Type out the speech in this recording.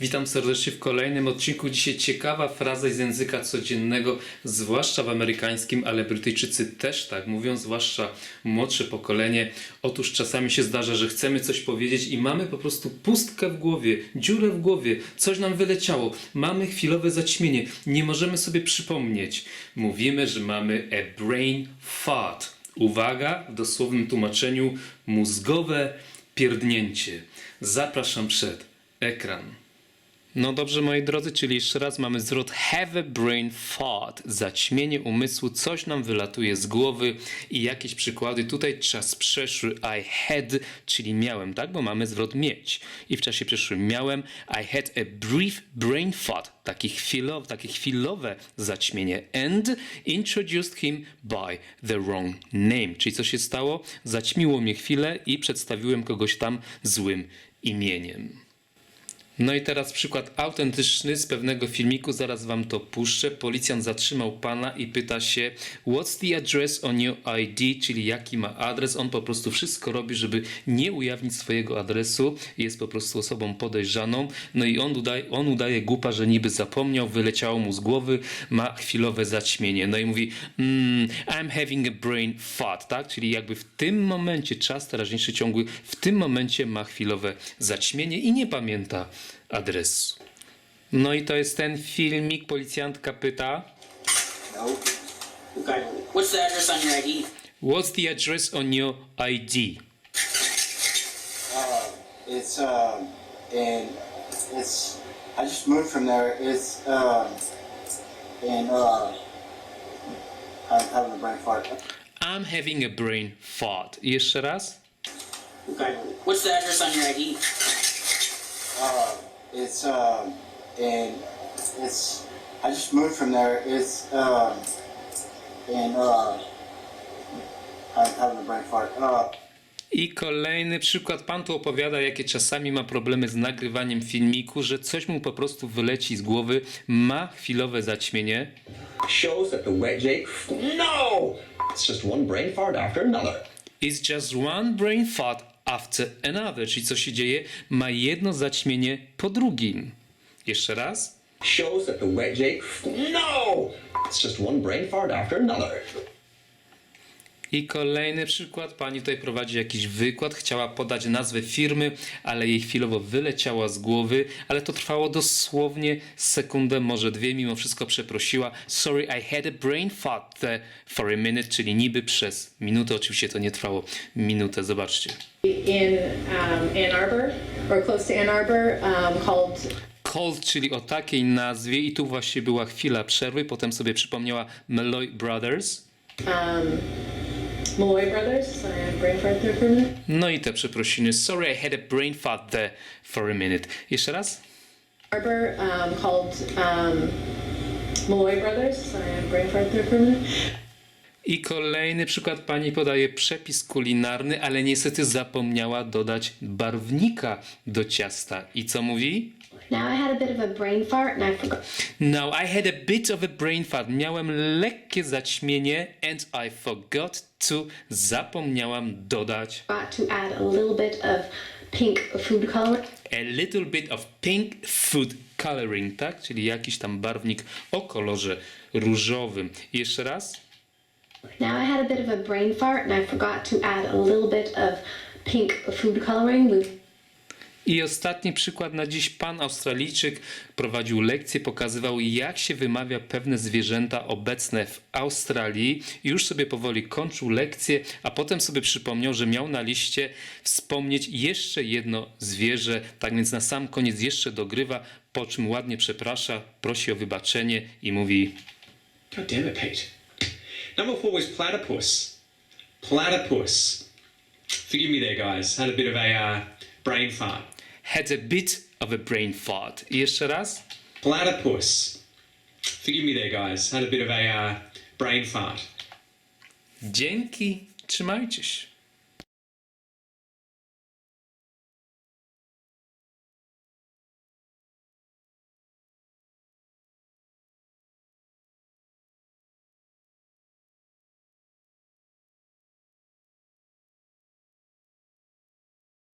Witam serdecznie w kolejnym odcinku. Dzisiaj ciekawa fraza z języka codziennego, zwłaszcza w amerykańskim, ale Brytyjczycy też tak mówią, zwłaszcza młodsze pokolenie. Otóż czasami się zdarza, że chcemy coś powiedzieć i mamy po prostu pustkę w głowie, dziurę w głowie, coś nam wyleciało, mamy chwilowe zaćmienie, nie możemy sobie przypomnieć. Mówimy, że mamy a brain fart. Uwaga, w dosłownym tłumaczeniu mózgowe pierdnięcie. Zapraszam przed ekran. No dobrze, moi drodzy, czyli jeszcze raz mamy zwrot have a brain fart, zaćmienie umysłu, coś nam wylatuje z głowy i jakieś przykłady. Tutaj czas przeszły I had, czyli miałem, tak? Bo mamy zwrot mieć. I w czasie przeszłym miałem I had a brief brain fart, takie chwilowe, takie chwilowe zaćmienie and introduced him by the wrong name. Czyli co się stało? Zaćmiło mnie chwilę i przedstawiłem kogoś tam złym imieniem. No i teraz przykład autentyczny z pewnego filmiku, zaraz wam to puszczę. Policjant zatrzymał pana i pyta się What's the address on your ID, czyli jaki ma adres. On po prostu wszystko robi, żeby nie ujawnić swojego adresu. Jest po prostu osobą podejrzaną. No i on udaje, on udaje głupa, że niby zapomniał, wyleciało mu z głowy, ma chwilowe zaćmienie. No i mówi mm, I'm having a brain fart, tak? Czyli jakby w tym momencie, czas teraźniejszy ciągły, w tym momencie ma chwilowe zaćmienie i nie pamięta adresu. No i to jest ten filmik. Policjantka pyta. Okay. What's the address on your ID? What's the address on your ID? It's um, and it's. I just moved from there. It's um, and uh, I'm having a brain fart. I'm having a brain fart. Jeszcze raz. Okay. What's the address on your ID? It's um, and it's. I just moved from there. It's um, and uh, I'm having a brain fart. Uh, I kolejny przykład. Pan tu opowiada, jakie czasami ma problemy z nagrywaniem filmiku, że coś mu po prostu wyleci z głowy, ma chwilowe zaćmienie. shows that the wet Jake. No! It's just one brain fart after another. It's just one brain fart after another. Czyli co się dzieje? Ma jedno zaćmienie po drugim. Jeszcze raz. Shows that the. No! It's just one brain fart after another. I kolejny przykład. Pani tutaj prowadzi jakiś wykład, chciała podać nazwę firmy, ale jej chwilowo wyleciała z głowy, ale to trwało dosłownie sekundę, może dwie. Mimo wszystko przeprosiła. Sorry, I had a brain fart there for a minute, czyli niby przez minutę. Oczywiście to nie trwało minutę. Zobaczcie. In um, Ann Arbor or close to Ann Arbor um, called Cold, czyli o takiej nazwie i tu właśnie była chwila przerwy, potem sobie przypomniała Malloy Brothers. Malloy Brothers. Sorry, I have brain fart there for a minute. No i te przeprosiny. Sorry, I had a brain fart there for a minute. Jeszcze raz? Arbor um, called um, Malloy Brothers. Sorry, I have brain fart there for a minute. I kolejny przykład pani podaje przepis kulinarny, ale niestety zapomniała dodać barwnika do ciasta. I co mówi? Now I had a bit of a brain fart and I forgot. Now I had a bit of a brain fart. Miałem lekkie zaćmienie and I forgot to. Zapomniałam dodać to add a little bit of pink food color. a little bit of pink food coloring, tak? Czyli jakiś tam barwnik o kolorze różowym. I jeszcze raz? Now I had a bit of a brain fart and I forgot to add a little bit of pink food coloring. I ostatni przykład na dziś. Pan Australijczyk prowadził lekcję, pokazywał jak się wymawia pewne zwierzęta obecne w Australii. Już sobie powoli kończył lekcję, a potem sobie przypomniał, że miał na liście wspomnieć jeszcze jedno zwierzę. Tak więc na sam koniec jeszcze dogrywa, po czym ładnie przeprasza, prosi o wybaczenie i mówi God damn it, Pete. Number four was platypus. Platypus. Forgive me there, guys. Had a bit of a uh, brain fart. had a bit of a brain fart. Jeszcze raz? Platypus. Forgive me there, guys. Had a bit of a uh, brain fart. Dzięki, trzymajcie się.